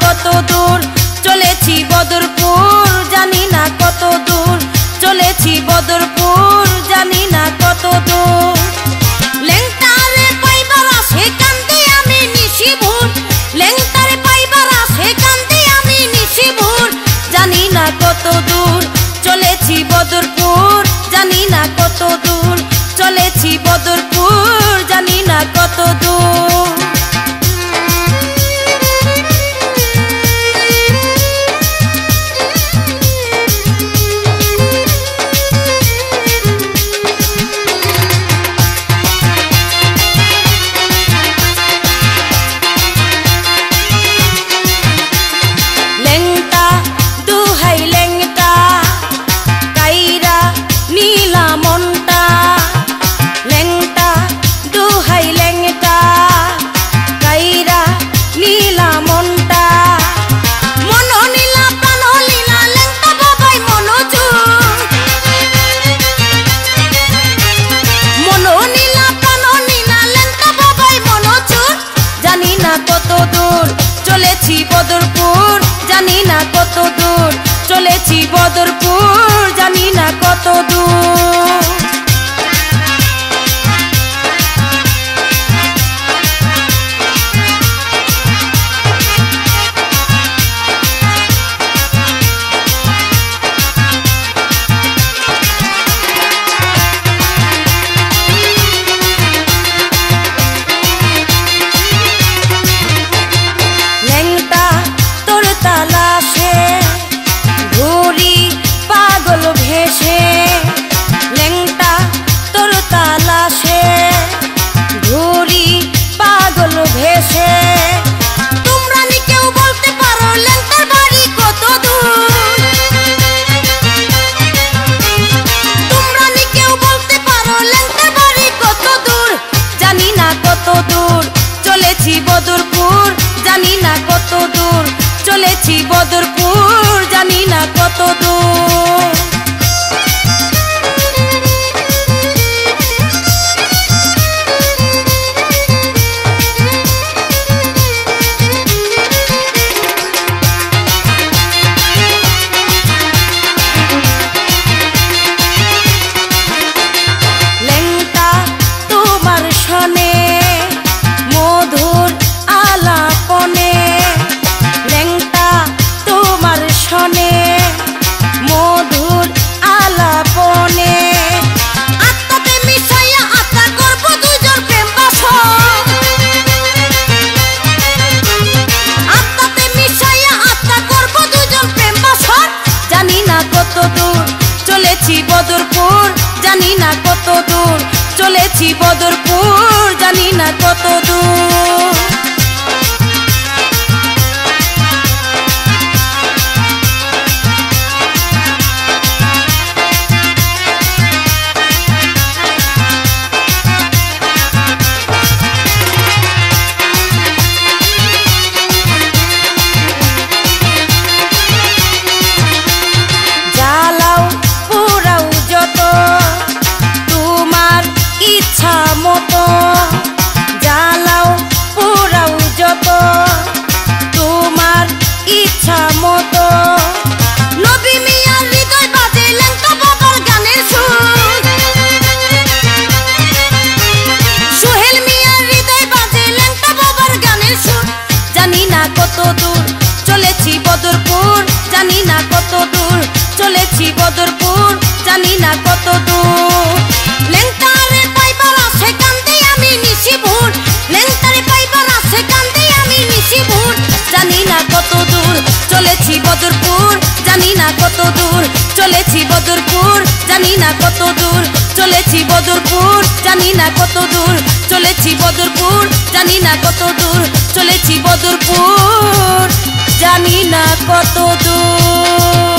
কত দূর? চলেছি বদরপুর, জানি না কত দূর। চলেছি বদরপুর, জানি না কত দূর। জানি না চলেছি বদরপুর, জানি না কত দূর। চলেছি বদরপুর, জানি না কত দূর। চলেছি বদরপুর জানি না কত দূর। চলেছি বদরপুর জানি না কত দূর। দূর চলেছি বদরপুর জানি না কত দূর চলেছি বদরপুর জানি না কত দূর চলেছি বদরপুর জানি না কত দূর। চলেছি বদরপুর জানি না কত দূর। দূর চলেছি বদরপুর, জানি না কত দূর। লেংটারে পাইবার জানি না কত চলেছি বদরপুর, জানি না চলেছি বদরপুর, জানি না কত দূর চলেছি বদরপুর, জানি না কত দূর চলেছি বদরপুর, জানি না কত দূর চলেছি বদরপুর। জানি না কত দূর